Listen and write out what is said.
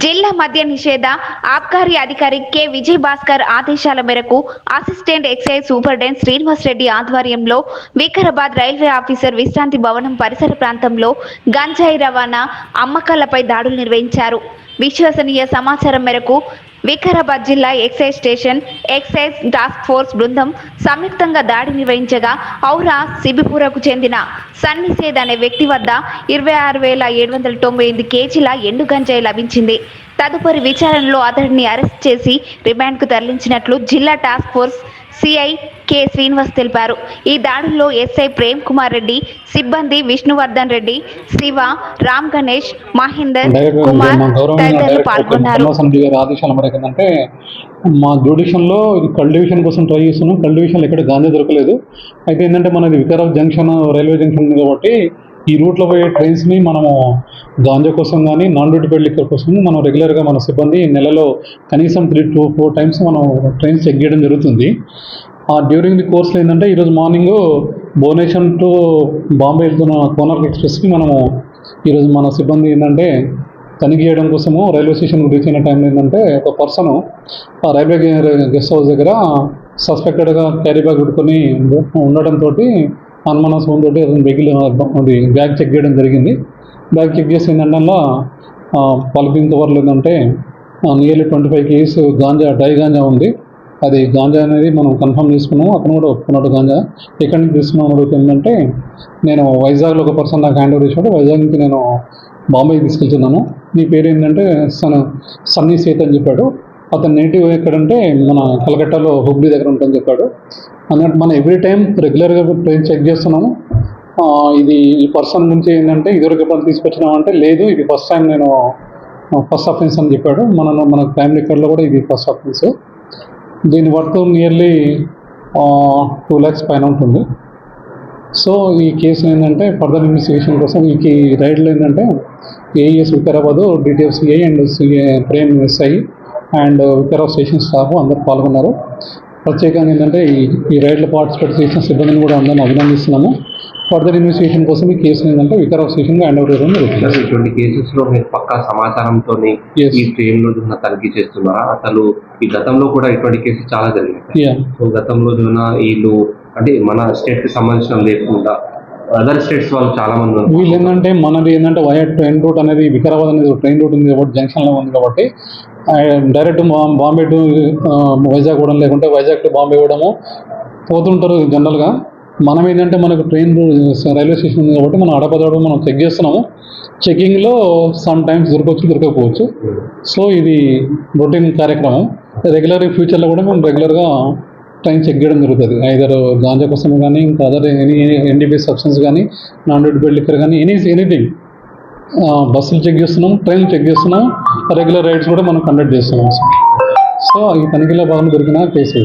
జిల్లా మద్య నిషేధ ఆబ్కారీ అధికారి కె. విజయ్ భాస్కర్ ఆదేశాల మేరకు assistant excise superintendent Srinivas Reddy ఆధ్వర్యంలో వికారాబాద్ రైల్వే ఆఫీసర్ విశ్రాంతి భవనం పరిసర ప్రాంతంలో గంజాయి రవాణా అమ్మకాలపై దాడులు నిర్వహించారు. విశ్వసనీయ సమాచారం మేరకు వికారాబాద్ జిల్లా excise station excise task force బృందం సంయుక్తంగా దాడి నిర్వహించగా ఔరా సిబిపురకు చెందిన సన్నిసేద్ అనే వ్యక్తి వద్ద ఇరవై ఆరు వేల ఏడు వందల తొంభై ఎనిమిది కేజీల ఎండు గంజాయి లభించింది. తదుపరి విచారణలో అతడిని అరెస్ట్ చేసి రిమాండ్కు తరలించినట్లు జిల్లా task force CI K Srinivas తెలిపారు. ఈ దాడుల్లో ఎస్ఐ ప్రేమ్ కుమార్ రెడ్డి సిబ్బంది విష్ణువర్ధన్ రెడ్డి శివ రామ్ గణేష్ మహేందర్ కుమార్ తదితరులు పాల్గొన్నారు. ఆదేశాల మేరకు ఏంటంటే మా జ్యుడిషియల్లో ఇది కల్టివేషన్ కోసం ట్రై చేస్తున్నాం. కల్టివేషన్లో ఎక్కడ గాంజా దొరకలేదు. అయితే ఏంటంటే మనది వికారాబాద్ జంక్షన్ రైల్వే జంక్షన్ ఉంది కాబట్టి ఈ రూట్లో పోయే ట్రైన్స్ని మనము గాంజా కోసం కానీ నాన్ డ్యూటీ పెళ్ళి కోసం మనం రెగ్యులర్గా మన సిబ్బంది నెలలో కనీసం త్రీ టూ ఫోర్ టైమ్స్ మనం ట్రైన్స్ చెక్ చేయడం జరుగుతుంది. ఆ డ్యూరింగ్ ది కోర్స్లో ఏంటంటే ఈరోజు మార్నింగ్ భువనేశ్వర్ టు బాంబే వెళ్తున్న కోనర్క్ ఎక్స్ప్రెస్కి మనము ఈరోజు మన సిబ్బంది ఏంటంటే తనిఖీ చేయడం కోసము రైల్వే స్టేషన్కి రీచ్ అయిన టైంలో ఏంటంటే ఒక పర్సన్ ఆ రైల్వే గెస్ట్ హౌస్ దగ్గర సస్పెక్టెడ్గా క్యారీ బ్యాగ్ పెట్టుకొని ఉండడంతో అనుమానాస్పదంతో అతను వెహికల్ అది బ్యాగ్ చెక్ చేయడం జరిగింది. బ్యాగ్ చెక్ చేసిన ఏంటంటే అందులో వరకు ఏంటంటే nearly twenty five KGs ganja dry ganja ఉంది. అది గాంజా అనేది మనం కన్ఫర్మ్ చేసుకున్నాము. అతను కూడా ఒప్పుకున్నాడు గాంజా. ఎక్కడి నుంచి తీసుకున్నాను అడుగుతుంది ఏంటంటే నేను వైజాగ్లో ఒక పర్సన్ నాకు హ్యాండ్ ఓవర్ చేశాడు. వైజాగ్ నుంచి నేను బాంబే తీసుకెళ్తున్నాను. నీ పేరు ఏంటంటే సన్ సన్నీ సేత్ అని చెప్పాడు. అతని నేటివ్ ఎక్కడంటే మన కలకట్టాలో హుబ్లీ దగ్గర ఉంటుందని చెప్పాడు. అన్నట్టు మనం ఎవ్రీ టైం రెగ్యులర్గా ట్రైన్ చెక్ చేస్తున్నాము. ఇది ఈ పర్సన్ గురించి ఏంటంటే ఇదివరకు ఎప్పుడైనా తీసుకొచ్చినామంటే లేదు ఇది ఫస్ట్ టైం నేను ఫస్ట్ అఫెన్స్ అని చెప్పాడు. మన మన క్రైమ్ రికార్డ్లో కూడా ఇది ఫస్ట్ అఫెన్స్ దీని వర్త్ నియర్లీ టూ ల్యాక్స్ పైన ఉంటుంది. సో ఈ కేసు ఏంటంటే ఫర్దర్ ఇన్వెస్టిగేషన్ కోసం ఈ రైడ్లో ఏంటంటే AES Vikarabad details A and CA Prem SI and Vikarabad station staff అందరు పాల్గొన్నారు. ప్రత్యేకంగా ఏంటంటే ఈ ఈ రైడ్లో పార్టిసిపేట్ చేసిన సిబ్బందిని కూడా అందరిని అభినందిస్తున్నాము. ఫర్దర్ ఇన్వెస్టిగేషన్ కోసం ఈ కేసు ఏంటంటే వికారాబాద్ స్టేషన్గా హ్యాండ్ ఓవర్ చేయడం జరుగుతుంది ఇటువంటి కేసెస్లో మీరు పక్కా సమాచారంతో. ఈ ట్రైన్లో ఉన్న తనిఖీ చేస్తున్నారా? అసలు ఈ గతంలో కూడా ఇటువంటి కేసెస్ చాలా జరిగాయి సో గతంలో ఉన్న వీళ్ళు అంటే మన స్టేట్కి సంబంధించిన లేకుండా అదర్ స్టేట్స్ వాళ్ళు చాలా మంది ఉన్నారు. వీళ్ళు ఏంటంటే మనది ఏంటంటే వయా ట్రైన్ రూట్ అనేది వికారాబాద్ అనేది ట్రైన్ రూట్ ఉంది కాబట్టి జంక్షన్లో ఉంది కాబట్టి డైరెక్ట్ బాంబే టు వైజాగ్ కూడా లేకుంటే వైజాగ్ టు బాంబే ఇవ్వడము పోతుంటారు జనరల్గా మనం ఏంటంటే మనకు ట్రైన్ రైల్వే స్టేషన్ ఉంది కాబట్టి మనం అడపదడ మనం చెక్ చేస్తున్నాము. చెకింగ్లో సమ్ టైమ్స్ దొరకవచ్చు దొరకకపోవచ్చు. సో ఇది రొటీన్ కార్యక్రమం. రెగ్యులర్ ఫ్యూచర్లో కూడా మేము రెగ్యులర్గా ట్రైన్ చెక్ చేయడం జరుగుతుంది. ఐదర్ గాంజా కోసం కానీ ఇంకా అదర్ ఎనీ ఎన్డీబీఎస్ సబ్స్టెన్స్ కానీ నాన్ డెడ్ బెడ్ లిక్కర్ కానీ ఎనీ ఎనీథింగ్ బస్సులు చెక్ చేస్తున్నాం ట్రైన్లు చెక్ చేస్తున్నాం రెగ్యులర్ రైడ్స్ కూడా మనం కండక్ట్ చేస్తున్నాం సో ఈ తనిఖీలో భాగంగా దొరికిన కేసు